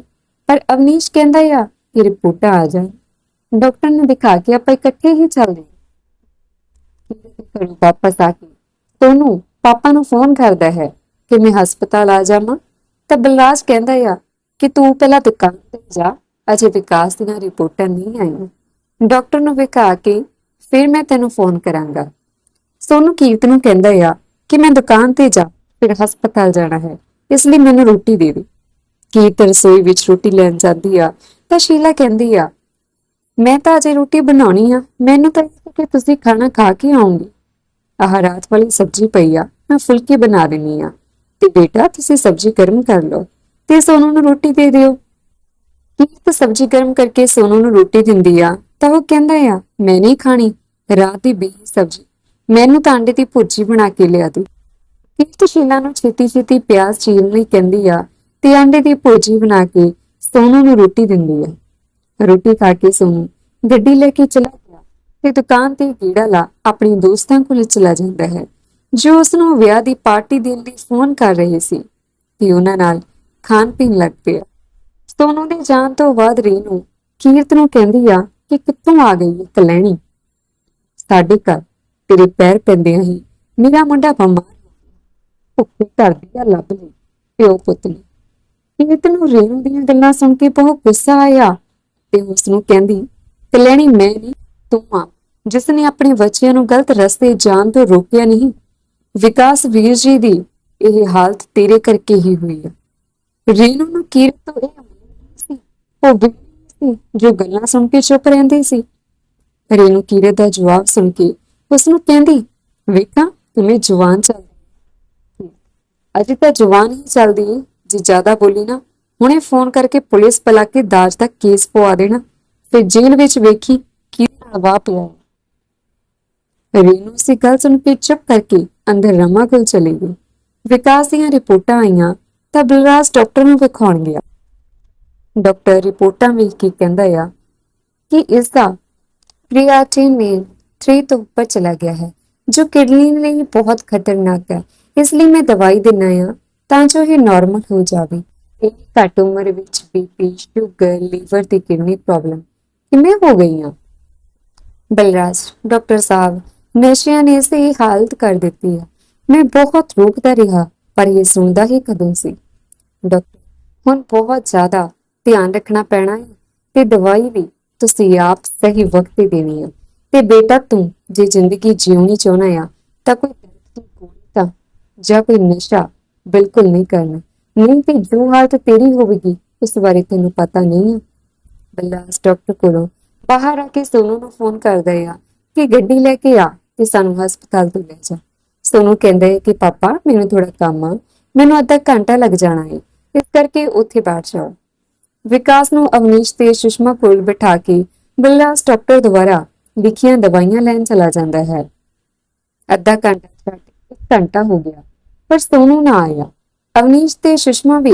ਪਰ ਅਵਨੀਸ਼ ਕਹਿੰਦਾ ਆ ਕਿ ਰਿਪੋਰਟਾਂ ਆ ਜਾਣ। ਡਾਕਟਰ ਨੂੰ ਦਿਖਾ ਕੇ ਆਪਾਂ ਇਕੱਠੇ ਹੀ ਚੱਲਦੇ ਘਰੋਂ ਵਾਪਸ ਆ ਕੇ ਤੋਨੂੰ ਪਾਪਾ ਨੂੰ ਫੋਨ ਕਰਦਾ ਹੈ ਕਿ ਮੈਂ ਹਸਪਤਾਲ ਆ ਜਾਵਾਂ। ਤਾਂ ਬਲਰਾਜ ਕਹਿੰਦਾ ਆ ਕਿ ਤੂੰ ਪਹਿਲਾਂ ਦੁਕਾਨ ਤੇ ਜਾ, ਅਜੇ ਵਿਕਾਸ ਦੀਆਂ ਰਿਪੋਰਟਾਂ ਨਹੀਂ ਆਈਆਂ। ਡਾਕਟਰ ਨੂੰ ਵਿਖਾ ਕੇ ਫਿਰ ਮੈਂ ਤੈਨੂੰ ਫੋਨ ਕਰਾਂਗਾ। ਸੋਨੂੰ ਕੀਰਤ ਨੂੰ ਕਹਿੰਦਾ ਆ ਕਿ ਮੈਂ ਦੁਕਾਨ ਤੇ ਜਾ ਫਿਰ ਹਸਪਤਾਲ ਜਾਣਾ ਹੈ, ਇਸ ਲਈ ਮੈਨੂੰ ਰੋਟੀ ਦੇ ਦੇ। ਕੀਰਤ ਰਸੋਈ ਵਿੱਚ ਰੋਟੀ ਲੈਣ ਜਾਂਦੀ ਆ, ਤਾਂ ਸ਼ੀਲਾ ਕਹਿੰਦੀ ਆ, ਮੈਂ ਤਾਂ ਅਜੇ ਰੋਟੀ ਬਣਾਉਣੀ ਆ, ਮੈਨੂੰ ਤਾਂ ਇਹ ਸੀ ਕਿ ਤੁਸੀਂ ਖਾਣਾ ਖਾ ਕੇ ਆਉਂਗੇ ਆਹ ਰਾਤ ਵਾਲੀ ਸਬਜ਼ੀ ਪਈ ਆ, ਮੈਂ ਫੁਲਕੇ ਬਣਾ ਦੇਣੀ ਆ। ਤੇ ਬੇਟਾ, ਤੁਸੀਂ ਸਬਜ਼ੀ ਗਰਮ ਕਰ ਲਓ ਤੇ ਸੋਨੂੰ ਨੂੰ ਰੋਟੀ ਦੇ ਦਿਓ। ਕੀਰਤ ਸਬਜ਼ੀ ਗਰਮ ਕਰਕੇ ਸੋਨੂੰ ਨੂੰ ਰੋਟੀ ਦਿੰਦੀ ਆ, ਤਾਂ ਉਹ ਕਹਿੰਦਾ ਆ, ਮੈਂ ਨਹੀਂ ਖਾਣੀ, ਰਾਤ ਦੀ ਬੀ ਸਬਜ਼ੀ। ਮੈਨੂੰ ਤਾਂ ਅੰਡੇ ਦੀ ਭੁਰਜੀ ਬਣਾ ਕੇ ਲਿਆ ਦੇ ਕੀਰਤ ਸ਼ੀਲਾ ਨੂੰ ਛੇਤੀ ਛੇਤੀ ਪਿਆਜ਼ ਚੀਰਨ ਲਈ ਕਹਿੰਦੀ ਆ ਤੇ ਅੰਡੇ ਦੀ ਭੁਰਜੀ ਬਣਾ ਕੇ ਸੋਨੂੰ ਨੂੰ ਰੋਟੀ ਦਿੰਦੀ ਆ। ਰੋਟੀ ਖਾ ਕੇ ਸੋਨੂੰ ਗੱਡੀ ਲੈ ਕੇ ਚਲਾ ਗਿਆ ਤੇ ਦੁਕਾਨ ਤੇ ਗੇੜਾ ਲਾ ਆਪਣੇ ਦੋਸਤਾਂ ਕੋਲ ਚਲਾ ਜਾਂਦਾ ਹੈ। ਜੋ ਉਸ ਨੂੰ ਵਿਆਹ ਦੀ ਪਾਰਟੀ ਦੇਣ ਲਈ ਫੋਨ ਕਰ ਰਹੇ ਸੀ ਤੇ ਉਹਨਾਂ ਨਾਲ ਖਾਣ ਪੀਣ ਲੱਗ ਪਿਆ। ਸੋਨੂੰ ਦੇ ਜਾਣ ਤੋਂ ਬਾਅਦ ਰੀਨੂ ਕੀਰਤ ਨੂੰ ਕਹਿੰਦੀ ਆ ਕਿ ਕਿੱਥੋਂ ਆ ਗਈ ਇਹ ਕਲੈਣੀ ਸਾਡੇ ਘਰ। ਤੇਰੇ ਪੈਰ ਪੈਂਦਿਆਂ ਹੀ। ਮੇਰਾ ਮੁੰਡਾ ਬਿਮਾਰ ਹੋ ਭੁੱਖੇ ਘਰ ਆ ਲੱਭ ਲਈ, ਪਿਓ ਪੁੱਤ ਨੇ ਕੀਰਤ ਨੂੰ ਰੀਨੂ ਦੀਆਂ ਗੱਲਾਂ ਸੁਣ ਕੇ ਬਹੁਤ ਗੁੱਸਾ ਆਇਆ ਤੇ ਉਸ ਨੂੰ ਕਹਿੰਦੀ, ਕਲੈਣੀ, ਮੈਂ ਨਹੀਂ, ਤੂੰ ਆ। ਜਿਸ ਨੇ ਆਪਣੇ ਬੱਚਿਆਂ ਨੂੰ ਗਲਤ ਰਸਤੇ ਜਾਣ ਤੋਂ ਰੋਕਿਆ ਨਹੀਂ। ਵਿਕਾਸ ਵੀਰ ਜੀ ਦੀ ਇਹ ਹਾਲਤ ਤੇਰੇ ਕਰਕੇ ਹੀ ਹੋਈ ਹੈ ਰੇਨੂ ਨੂੰ ਕੀਰਤ ਤੋਂ ਇਹ ਸੀ, ਉਹ ਵੀ ਜੋ ਗੱਲਾਂ ਸੁਣ ਕੇ ਚੁੱਪ ਰਹਿੰਦੀ ਸੀ। ਰੇਨੂ ਕੀਰਤ ਦਾ ਜਵਾਬ ਸੁਣ ਕੇ ਉਸ ਨੂੰ ਕਹਿੰਦੀ, ਵੇਖਾਂ ਤੁਮੇ ਜਵਾਨ ਚੱਲਦੀ ਅਜੇ ਤਾਂ ਜਵਾਨ ਹੀ ਚੱਲਦੀ ਜੇ ਜ਼ਿਆਦਾ ਬੋਲੀ ਨਾ, ਹੁਣੇ ਫੋਨ ਕਰਕੇ ਪੁਲਿਸ ਬੁਲਾ ਕੇ ਦਾਜ ਦਾ ਕੇਸ ਪਵਾ ਦੇਣਾ, ਫਿਰ ਜੇਲ੍ਹ ਵਿੱਚ ਵੇਖੀ ਕੀ ਵਾਹ ਪਿਆ ਹੈ। ਸੀ ਗੱਲ ਸੁਣ ਕੇ ਚੁੱਪ ਕਰਕੇ ਅੰਦਰ ਰਮਾ ਕੋਲ ਚਲੀ ਗਈ। ਵਿਕਾਸ ਦੀਆਂ ਰਿਪੋਰਟਾਂ ਆਈਆਂ, ਤਾਂ ਬਲਰਾਜ ਡਾਕਟਰ ਨੂੰ ਵਿਖਾਉਣ ਗਿਆ। ਡਾਕਟਰ ਰਿਪੋਰਟਾਂ ਵੇਖ ਕੇ ਕਹਿੰਦਾ ਆ ਕਿ ਇਸ ਦਾ ਕ੍ਰੀਆਟਿਨ ਵੀ 3 ਤੋਂ ਉੱਪਰ ਚਲਾ ਗਿਆ ਹੈ, ਜੋ ਕਿਡਨੀ ਲਈ ਬਹੁਤ ਖਤਰਨਾਕ ਹੈ। ਇਸ ਲਈ ਮੈਂ ਦਵਾਈ ਦਿੰਨਾ ਆ ਤਾਂ ਜੋ ਇਹ ਨਾਰਮਲ ਹੋ ਜਾਵੇ। ਇਹ ਘੱਟ ਉਮਰ ਵਿੱਚ ਬੀਪੀ ਸ਼ੂਗਰ ਲੀਵਰ ਤੇ ਕਿਡਨੀ ਪ੍ਰੋਬਲਮ ਕਿਵੇਂ ਹੋ ਗਈਆਂ? ਬਲਰਾਜ, ਡਾਕਟਰ ਸਾਹਿਬ, ਨਸ਼ਿਆਂ ਨੇ ਇਸੇ ਹੀ ਹਾਲਤ ਕਰ ਦਿੱਤੀ ਹੈ। ਮੈਂ ਬਹੁਤ ਰੋਕਦਾ ਰਿਹਾ, ਪਰ ਇਹ ਸੁਣਦਾ ਹੀ ਕਦੋਂ ਸੀ? ਡਾਕਟਰ, ਹੁਣ ਬਹੁਤ ਜ਼ਿਆਦਾ ਧਿਆਨ ਰੱਖਣਾ ਪੈਣਾ ਹੈ ਤੇ ਦਵਾਈ ਵੀ ਤੁਸੀਂ ਆਪ ਸਹੀ ਵਕਤ ਤੇ ਦੇਣੀ ਹੈ। ਤੇ ਬੇਟਾ ਤੂੰ ਜੇ ਜ਼ਿੰਦਗੀ ਜਿਉਣੀ ਚਾਹਣਾ ਆ, ਤਾਂ ਕੋਈ ਦਰਦ ਦੀ ਗੋਲੀ ਤਾਂ, ਜਾਂ ਕੋਈ ਨਸ਼ਾ ਬਿਲਕੁਲ ਨਹੀਂ ਕਰਨਾ। ਨਹੀਂ ਤੇ ਜੋ ਹਾਲਤ ਤੇਰੀ ਹੋਵੇਗੀ, ਉਸ ਬਾਰੇ ਤੈਨੂੰ ਪਤਾ ਨਹੀਂ ਹੈ ਬਲਰਾਜ ਡਾਕਟਰ ਕੋਲੋਂ ਬਾਹਰ ਆ ਕੇ ਸੋਨੂ ਨੂੰ ਫੋਨ ਕਰਦਾ ਆ ਕਿ ਗੱਡੀ ਲੈ ਕੇ ਆ ਤੇ ਸਾਨੂੰ ਹਸਪਤਾਲ ਤੋਂ ਲੈ ਜਾ। ਸੋਨੂ ਕਹਿੰਦਾ ਹੈ ਕਿ ਪਾਪਾ, ਮੈਨੂੰ ਥੋੜਾ ਕੰਮ ਆ, ਮੈਨੂੰ ਅੱਧਾ ਘੰਟਾ ਲੱਗ ਜਾਣਾ ਹੈ ਇਸ ਕਰਕੇ ਉੱਥੇ ਬੈਠ ਜਾਓ। ਵਿਕਾਸ ਨੂੰ ਅਵਨੀਸ਼ ਤੇ ਸੁਸ਼ਮਾ ਕੋਲ ਬਿਠਾ ਕੇ ਬਲਰਾਜ ਡਾਕਟਰ ਦੁਆਰਾ ਲਿਖੀਆਂ ਦਵਾਈਆਂ ਲੈਣ ਚਲਾ ਜਾਂਦਾ ਹੈ। ਅੱਧਾ ਘੰਟਾ ਛੱਡ ਇੱਕ ਘੰਟਾ ਹੋ ਗਿਆ, ਪਰ ਸੋਨੂ ਨਾ ਆਇਆ। ਅਵਨੀਸ਼ ਤੇ ਸੁਸ਼ਮਾ ਵੀ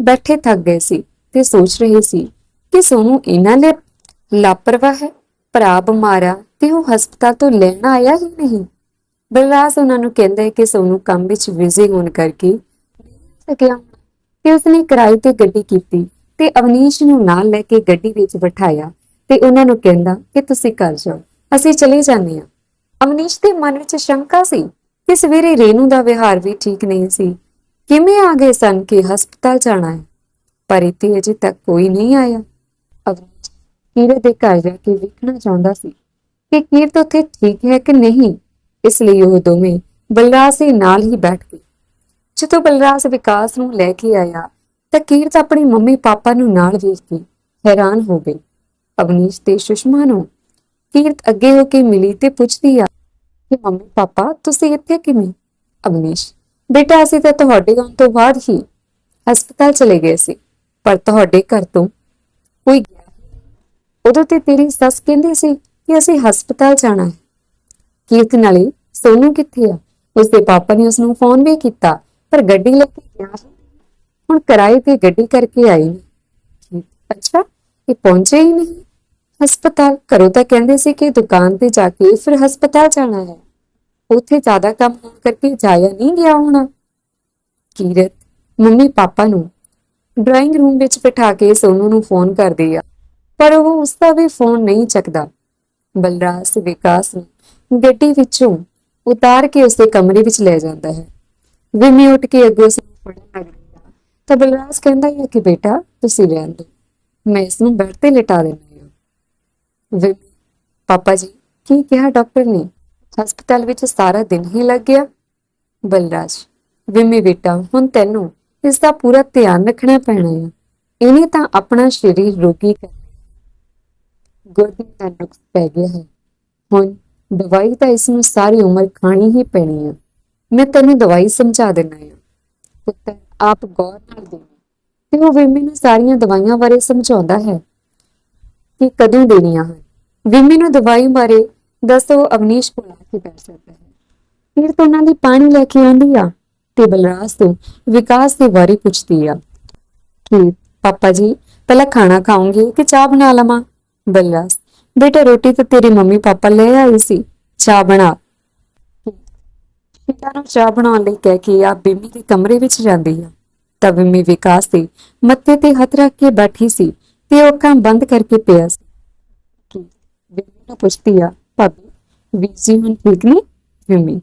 ਬੈਠੇ ਥੱਕ ਗਏ ਸੀ ਤੇ ਸੋਚ ਰਹੇ ਸੀ ਕਿ ਸੋਨੂ ਇਹਨਾਂ ਲਈ ਲਾਪਰਵਾਹ ਹੈ, ਭਰਾ ਬਿਮਾਰਾ ਤੇ ਉਹ ਹਸਪਤਾਲ ਤੋਂ ਲੈਣ ਆਇਆ ਹੀ ਨਹੀਂ। ਬਲਰਾਜ ਉਹਨਾਂ ਨੂੰ ਕਹਿੰਦਾ ਹੈ ਕਿ ਸੋਨੂ ਕੰਮ ਵਿੱਚ ਬਿਜ਼ੀ ਹੋਣ ਕਰਕੇ ਸਕਿਆ। ਤੇ ਉਸਨੇ ਕਿਰਾਏ ਤੇ ਗੱਡੀ ਕੀਤੀ ਤੇ ਅਵਨੀਸ਼ ਨੂੰ ਨਾਲ ਲੈ ਕੇ ਗੱਡੀ ਵਿੱਚ ਬਿਠਾਇਆ। ਤੇ ਉਹਨਾਂ ਨੂੰ ਕਹਿੰਦਾ ਕਿ ਤੁਸੀਂ ਘਰ ਜਾਓ। ਅਸੀਂ ਚਲੇ ਜਾਂਦੇ ਹਾਂ। ਅਵਨੀਸ਼ ਦੇ ਮਨ ਵਿੱਚ ਸ਼ੰਕਾ ਸੀ ਕਿ ਸਵੇਰੇ ਰੇਨੂ ਦਾ ਵਿਹਾਰ ਵੀ ਠੀਕ ਨਹੀਂ ਸੀ। ਕਿਵੇਂ ਆ ਗਏ ਸਨ ਕਿ ਹਸਪਤਾਲ ਜਾਣਾ ਹੈ? ਪਰ ਇੱਥੇ ਅਜੇ ਤੱਕ ਕੋਈ ਨਹੀਂ ਆਇਆ। ਅਵਨੀਸ਼ ਕੀਰਤ ਦੇ ਘਰ ਜਾ ਕੇ ਵੇਖਣਾ ਚਾਹੁੰਦਾ ਸੀ ਕਿ ਕੀਰਤ ਉੱਥੇ ਠੀਕ ਹੈ ਕਿ ਨਹੀਂ। ਇਸ ਲਈ ਉਹ ਦੋਵੇਂ ਬਲਰਾਜ ਦੇ ਨਾਲ ਹੀ ਬੈਠ ਗਏ। ਜਦੋਂ ਬਲਰਾਜ ਵਿਕਾਸ ਨੂੰ ਲੈ ਕੇ ਆਇਆ ਤਾਂ ਕੀਰਤ ਆਪਣੀ ਮੰਮੀ ਪਾਪਾ ਨੂੰ ਨਾਲ ਵੇਖ ਕੇ ਹੈਰਾਨ ਹੋ ਗਈ। ਅਵਨੀਸ਼ ਤੇ ਸੁਸ਼ਮਾ ਨੂੰ। ਕੀਰਤ ਅੱਗੇ ਹੋ ਕੇ ਮਿਲੀ ਤੇ ਪੁੱਛਦੀ ਆ ਕਿ, ਮੰਮੀ, ਪਾਪਾ, ਤੁਸੀਂ ਇੱਥੇ ਕਿਵੇਂ? ਅਵਨੀਸ਼, ਬੇਟਾ, ਅਸੀਂ ਤਾਂ ਤੁਹਾਡੇ ਆਉਣ ਤੋਂ ਬਾਅਦ ਹੀ ਹਸਪਤਾਲ ਚਲੇ ਗਏ ਸੀ, ਪਰ ਤੁਹਾਡੇ ਘਰ ਤੋਂ ਕੋਈ ਗਿਆ ਉਦੋਂ ਤੇ ਤੇਰੀ ਸੱਸ ਕਹਿੰਦੀ ਸੀ ਕਿ ਅਸੀਂ ਹਸਪਤਾਲ ਜਾਣਾ ਹੈ। ਕੀਰਤ ਨਾਲੇ, ਸੋਨੂ ਕਿੱਥੇ ਆ? ਉਸਦੇ ਪਾਪਾ ਨੇ ਉਸ ਨੂੰ ਫੋਨ ਵੀ ਕੀਤਾ, ਪਰ ਗੱਡੀ ਲੈ ਕੇ ਗਿਆ ਹੀ ਹੁਣ ਕਿਰਾਏ ਤੇ ਗੱਡੀ ਕਰਕੇ ਆਈ ਅੱਛਾ, ਇਹ ਪਹੁੰਚੇ ਹੀ ਨਹੀਂ? ਹਸਪਤਾਲ ਘਰੋਂ ਤਾਂ ਕਹਿੰਦੇ ਸੀ ਕਿ ਦੁਕਾਨ ਤੇ ਜਾ ਕੇ ਫਿਰ ਹਸਪਤਾਲ ਜਾਣਾ ਹੈ। ਉੱਥੇ ਜ਼ਿਆਦਾ ਕੰਮ ਹੋਣ ਕਰਕੇ ਜਾਇਆ ਨਹੀਂ ਗਿਆ ਹੋਣਾ। ਕੀਰਤ, ਮੰਮੀ ਪਾਪਾ ਨੂੰ ਡਰਾਇੰਗ ਰੂਮ ਵਿੱਚ ਬਿਠਾ ਕੇ ਸੋਨੂ ਨੂੰ ਫੋਨ ਕਰਦੀ ਆ, ਪਰ ਉਹ ਉਸ ਦਾ ਵੀ ਫੋਨ ਨਹੀਂ ਚੱਕਦਾ। ਬਲਰਾਜ ਵਿਕਾਸ ਨੂੰ ਗੱਡੀ ਵਿੱਚੋਂ ਉਤਾਰ ਕੇ ਉਸਦੇ ਕਮਰੇ ਵਿੱਚ ਲੈ ਜਾਂਦਾ ਹੈ। ਵਿਮੀ ਉੱਠ ਕੇ ਅੱਗੇ ਉਸ ਨੂੰ ਫੜਨ ਲੱਗਦਾ ਤਾਂ ਬਲਰਾਜ ਕਹਿੰਦਾ ਹੈ ਕਿ ਬੇਟਾ, ਤੁਸੀਂ ਰਹਿਣ ਦਿਓ। ਮੈਂ ਇਸ ਨੂੰ ਬੈੱਡ ਤੇ ਲਿਟਾ ਦਿੰਦਾ ਪਾਪਾ ਜੀ, ਕੀ ਕਿਹਾ ਡਾਕਟਰ ਨੇ? ਹਸਪਤਾਲ ਵਿੱਚ ਸਾਰਾ ਦਿਨ ਹੀ ਲੱਗ ਗਿਆ। ਬਲਰਾਜ ਵਿਮੀ ਬੇਟਾ, ਹੁਣ ਤੈਨੂੰ ਇਸ ਦਾ ਪੂਰਾ ਧਿਆਨ ਰੱਖਣਾ ਪੈਣਾ ਹੈ। ਇਹਨੇ ਤਾਂ ਆਪਣਾ ਸਰੀਰ ਰੋਗੀ ਕਰ ਗੁਰਦੇ ਦਾ ਨੁਕਸ ਪੈ ਗਿਆ ਹੈ। ਹੁਣ ਦਵਾਈ ਤਾਂ ਇਸ ਨੂੰ ਸਾਰੀ ਉਮਰ ਖਾਣੀ ਹੀ ਪੈਣੀ ਹੈ। ਮੈਂ ਤੈਨੂੰ ਦਵਾਈ ਸਮਝਾ ਦਿੰਦਾ ਹਾਂ। ਪੁੱਤਰ, ਆਪ ਗੌਰ ਨਾਲ ਦੇਣਾ ਤੇ ਉਹ ਵਿਮੀ ਨੂੰ ਸਾਰੀਆਂ ਦਵਾਈਆਂ ਬਾਰੇ ਸਮਝਾਉਂਦਾ ਹੈ ਕਿ ਕਦੋਂ ਦੇਣੀਆਂ ਹਨ? ਵਿਮੀ ਨੂੰ ਦਵਾਈ ਬਾਰੇ ਦੱਸੋ, ਅਵਨੀਸ਼ ਕੋਲ ਆ ਕੇ ਬੈਠ ਸਕਦਾ ਹੈ। ਫਿਰ ਤੋਂ ਉਹਨਾਂ ਦੀ ਪਾਣੀ ਲੈ ਕੇ ਆਉਂਦੀ ਆ ਤੇ ਬਲਰਾਜ ਤੋਂ ਵਿਕਾਸ ਦੇ ਬਾਰੇ ਪੁੱਛਦੀ ਆ ਕਿ, ਪਾਪਾ ਜੀ, ਪਹਿਲਾਂ ਖਾਣਾ ਖਾਓਗੇ ਕਿ ਚਾਹ ਬਣਾ ਲਵਾਂ? ਬਲਰਾਜ, ਬੇਟਾ, ਰੋਟੀ ਤਾਂ ਤੇਰੀ ਮੰਮੀ ਪਾਪਾ ਲੈ ਆਈ ਸੀ, ਚਾਹ ਬਣਾ। ਪਿਤਾ ਨੂੰ ਚਾਹ ਬਣਾਉਣ ਲਈ ਕਹਿ ਕੇ ਆ ਬਿਮੀ ਦੇ ਕਮਰੇ ਵਿੱਚ ਜਾਂਦੀ ਆ। ਤਾਂ ਬਿੰਮੀ ਵਿਕਾਸ ਦੇ ਮੱਥੇ ਤੇ ਹੱਥ ਰੱਖ ਕੇ ਬੈਠੀ ਸੀ ਤੇ ਉਹ ਅੱਖਾਂ ਬੰਦ ਕਰਕੇ ਪਿਆ ਸੀ। ਨੂੰ ਪੁੱਛਦੀ ਆ, ਭਾਬੀ ਵੀਰ ਹੁਣ ਠੀਕ ਨੇ? ਬਿਮੀ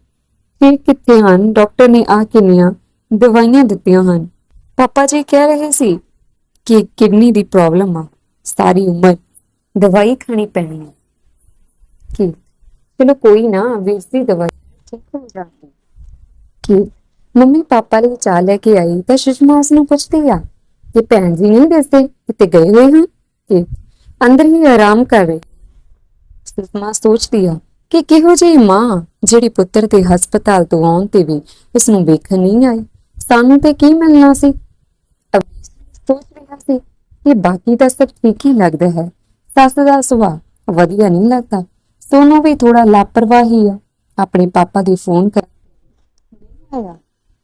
ਫਿਰ ਕਿੱਥੇ ਹਨ? ਡਾਕਟਰ ਨੇ ਆ ਕਿੰਨੀਆਂ ਦਵਾਈਆਂ ਦਿੱਤੀਆਂ ਹਨ? ਪਾਪਾ ਜੀ ਕਹਿ ਰਹੇ ਸੀ ਕਿ ਕਿਡਨੀ ਦੀ ਪ੍ਰੋਬਲਮ ਆ, ਸਾਰੀ ਉਮਰ ਦਵਾਈ ਖਾਣੀ ਪੈਣੀ ਹੈ ਕਿ ਚਲੋ ਕੋਈ ਨਾ ਵੀਰ ਦੀ ਦਵਾਈ ਠੀਕ ਹੋ ਜਾਣੀ ਕਿ ਮੰਮੀ ਪਾਪਾ ਲਈ ਚਾਹ ਲੈ ਕੇ ਆਈ ਤਾਂ ਸੁਸ਼ਮਾ ਉਸ ਨੂੰ ਪੁੱਛਦੀ ਆ ਕਿ ਭੈਣ ਜੀ ਨਹੀਂ ਦੱਸਦੇ ਕਿਤੇ ਗਏ ਹੋਏ ਹਨ ਕਿ ਅੰਦਰ ਹੀ ਆਰਾਮ ਕਰ। ਰਹੇ ਸੁਸ਼ਮਾ ਸੋਚਦੀ ਆ ਕਿ ਕਿਹੋ ਜਿਹੀ ਮਾਂ ਜਿਹੜੀ ਪੁੱਤਰ ਦੇ ਹਸਪਤਾਲ ਤੋਂ ਆਉਣ ਤੇ ਵੀ ਉਸ ਨੂੰ ਵੇਖਣ ਨਹੀਂ ਆਈ? ਸਾਨੂੰ ਤੇ ਕੀ ਮਿਲਣਾ ਸੀ? ਸੋਚ ਰਿਹਾ ਸੀ ਕਿ ਬਾਕੀ ਤਾਂ ਸਭ ਠੀਕ ਹੀ ਲੱਗਦਾ ਹੈ। ਸੱਸ ਦਾ ਸੁਭਾਅ ਵਧੀਆ ਨਹੀਂ ਲੱਗਦਾ। ਸੋਨੂੰ ਵੀ ਥੋੜਾ ਲਾਪਰਵਾਹੀ ਆ। ਆਪਣੇ ਪਾਪਾ ਦੇ ਫੋਨ ਕਰ ਆਇਆ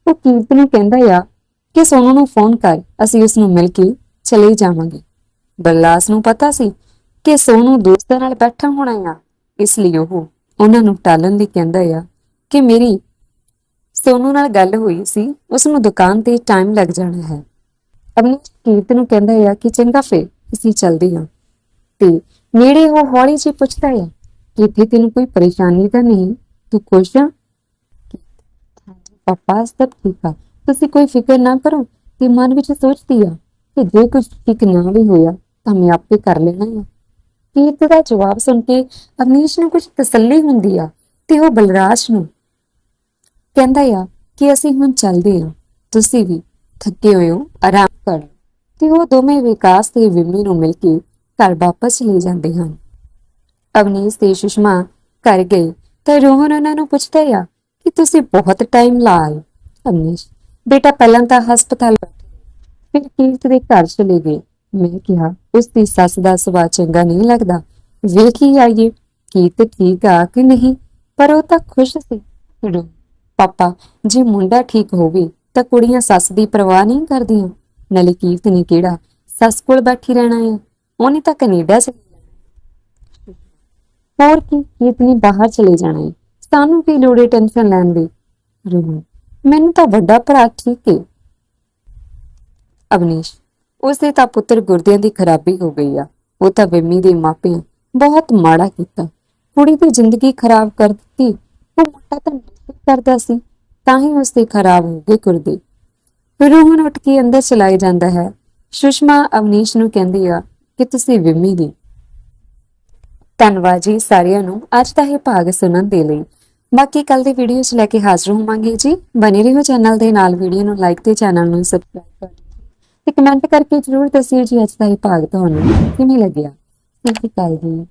ਉਹ ਕੀਰਤ ਨੂੰ ਕਹਿੰਦਾ ਆ ਕਿ ਸੋਨੂ ਨੂੰ ਫੋਨ ਕਰ, ਅਸੀਂ ਉਸ ਨੂੰ ਮਿਲ ਕੇ ਚਲੇ ਜਾਵਾਂਗੇ। ਬਲਰਾਜ ਨੂੰ ਪਤਾ ਸੀ ਕਿ ਸੋਨੂ ਦੋਸਤਾਂ ਨਾਲ ਬੈਠਾ ਹੋਣਾ ਆ। ਇਸ ਲਈ ਉਹ ਉਹਨਾਂ ਨੂੰ ਟਾਲਣ ਲਈ ਕਹਿੰਦਾ ਆ ਕਿ ਮੇਰੀ ਸੋਨੂ ਨਾਲ ਗੱਲ ਹੋਈ ਸੀ, ਉਸ ਨੂੰ ਦੁਕਾਨ ਤੇ ਟਾਈਮ ਲੱਗ ਜਾਣਾ ਹੈ। ਅਵਨੀ ਕੀਰਤ ਨੂੰ ਕਹਿੰਦਾ ਆ ਕਿ ਚੰਗਾ ਫੇ ਅਸੀਂ ਚੱਲਦੇ ਹਾਂ। ਤੇ ਨੇੜੇ ਉਹ ਹੌਲੀ ਜਿਹੀ ਪੁੱਛਦਾ ਆ ਕਿ ਇੱਥੇ ਤੈਨੂੰ ਕੋਈ ਪਰੇਸ਼ਾਨੀ ਤਾਂ ਨਹੀਂ? ਤੂੰ ਖੁਸ਼ ਆ? ਹਾਂਜੀ ਪਾਪਾ, ਸਭ ਠੀਕ ਆ। ਤੁਸੀਂ ਕੋਈ ਫਿਕਰ ਨਾ ਕਰੋ, ਤੇ ਮਨ ਵਿੱਚ ਸੋਚਦੀ ਆ ਕਿ ਜੇ ਕੁਝ ਠੀਕ ਨਾ ਵੀ ਹੋਇਆ ਤਾਂ ਮੈਂ ਆਪੇ ਕਰ ਲੈਣਾ ਆ। ਕੀਰਤ ਦਾ ਜਵਾਬ ਸੁਣ ਕੇ ਅਵਨੀਸ਼ ਨੂੰ ਕੁਝ ਤਸੱਲੀ ਹੁੰਦੀ ਆ ਤੇ ਉਹ ਬਲਰਾਜ ਨੂੰ ਕਹਿੰਦਾ ਆ ਕਿ ਅਸੀਂ ਹੁਣ ਚੱਲਦੇ ਆ, ਤੁਸੀਂ ਵੀ ਥੱਕੇ ਹੋਏ ਹੋ, ਆਰਾਮ ਕਰੋ। ਤੇ ਉਹ ਦੋਵੇਂ ਵਿਕਾਸ ਤੇ ਵਿਮੀ ਨੂੰ ਮਿਲ ਕੇ ਘਰ ਵਾਪਸ ਲੈ ਜਾਂਦੇ ਹਨ। ਅਵਨੀਸ਼ ਤੇ ਸੁਸ਼ਮਾ ਘਰ ਗਏ ਤਾਂ ਰੋਹਨ ਉਹਨਾਂ ਨੂੰ ਪੁੱਛਦਾ ਆ ਕਿ ਤੁਸੀਂ ਬਹੁਤ ਟਾਈਮ ਲਾ ਆਏ। ਅਵਨੀਸ਼ ਬੇਟਾ ਪਹਿਲਾਂ ਤਾਂ ਹਸਪਤਾਲ ਬੈਠੇ ਫਿਰ ਕੀਰਤ ਦੇ ਘਰ ਚਲੇ ਗਏ। ਮੈਂ ਕਿਹਾ ਉਸ ਦੀ ਸੱਸ ਦਾ ਸੁਭਾਅ ਚੰਗਾ ਨਹੀਂ ਲੱਗਦਾ। ਵੇਖ ਹੀ ਆਈਏ ਕੀਰਤ ਠੀਕ ਆ ਕਿ ਨਹੀਂ, ਪਰ ਉਹ ਤਾਂ ਖੁਸ਼ ਸੀ। ਰੋ ਪਾਪਾ, ਜੇ ਮੁੰਡਾ ਠੀਕ ਹੋਵੇ, ਤਾਂ ਕੁੜੀਆਂ ਸੱਸ ਦੀ ਪਰਵਾਹ ਨਹੀਂ ਕਰਦੀਆਂ। ਨਾਲੇ ਕੀਰਤ ਨੇ ਕਿਹੜਾ? ਸੱਸ ਕੋਲ ਬੈਠੀ ਰਹਿਣਾ ਹੈ ਉਹਨੇ ਤਾਂ ਕੈਨੇਡਾ ਚ ਹੋਰ ਕੀ ਕੀਰਤ ਨੇ ਬਾਹਰ ਚਲੇ ਜਾਣਾ ਹੈ ਸਾਨੂੰ ਕੀ ਲੋੜੇ ਟੈਨਸ਼ਨ ਲੈਣ ਦੀ? ਰੋਹਨ ਮੈਨੂੰ ਤਾਂ ਵੱਡਾ ਭਰਾ ਠੀਕ ਹੈ ਅਵਨੀਸ਼ ਉਸਦੇ ਤਾਂ ਪੁੱਤਰ ਗੁਰਦਿਆਂ ਦੀ ਖਰਾਬੀ ਹੋ ਗਈ ਆ। ਉਹ ਤਾਂ ਵਿਮੀ ਦੇ ਮਾਪਿਆਂ ਬਹੁਤ ਮਾੜਾ ਕੀਤਾ। ਕੁੜੀ ਦੀ ਜ਼ਿੰਦਗੀ ਖਰਾਬ ਕਰ ਦਿੱਤੀ। ਉਹ ਮੁੰਡਾ ਤਾਂ ਨਸ਼ੇ ਕਰਦਾ ਸੀ, ਤਾਂ ਹੀ ਉਸਦੇ ਖਰਾਬ ਹੋ ਗਏ ਗੁਰਦੇ ਰੋਹਨ ਉੱਠ ਕੇ ਅੰਦਰ ਚਲਾਈ ਜਾਂਦਾ ਹੈ। ਸੁਸ਼ਮਾ ਅਵਨੀਸ਼ ਨੂੰ ਕਹਿੰਦੀ ਆ ਕਿ ਤੁਸੀਂ ਵਿਮੀ ਦੀ। ਧੰਨਵਾਦ ਜੀ ਸਾਰਿਆਂ ਨੂੰ। ਅੱਜ ਦਾ ਇਹ ਭਾਗ ਸੁਣਨ ਦੇ ਲਈ। ਬਾਕੀ ਕੱਲ ਦੇ ਵੀਡੀਓ 'ਚ ਲੈ ਕੇ ਹਾਜ਼ਰ ਹੋਵਾਂਗੇ ਜੀ। ਬਨੇ ਰਹੋ ਚੈਨਲ ਦੇ ਨਾਲ। ਵੀਡੀਓ ਨੂੰ ਲਾਈਕ ਤੇ ਚੈਨਲ ਨੂੰ ਸਬਸਕ੍ਰਾਈਬ ਕਰ ਤੇ ਕਮੈਂਟ ਕਰਕੇ ਜਰੂਰ ਦੱਸਿਓ ਜੀ ਅੱਜ ਦਾ ਇਹ ਭਾਗ ਤੁਹਾਨੂੰ ਕਿਵੇਂ ਲੱਗਿਆ। ਸਤਿ ਸ਼੍ਰੀ ਅਕਾਲ ਜੀ।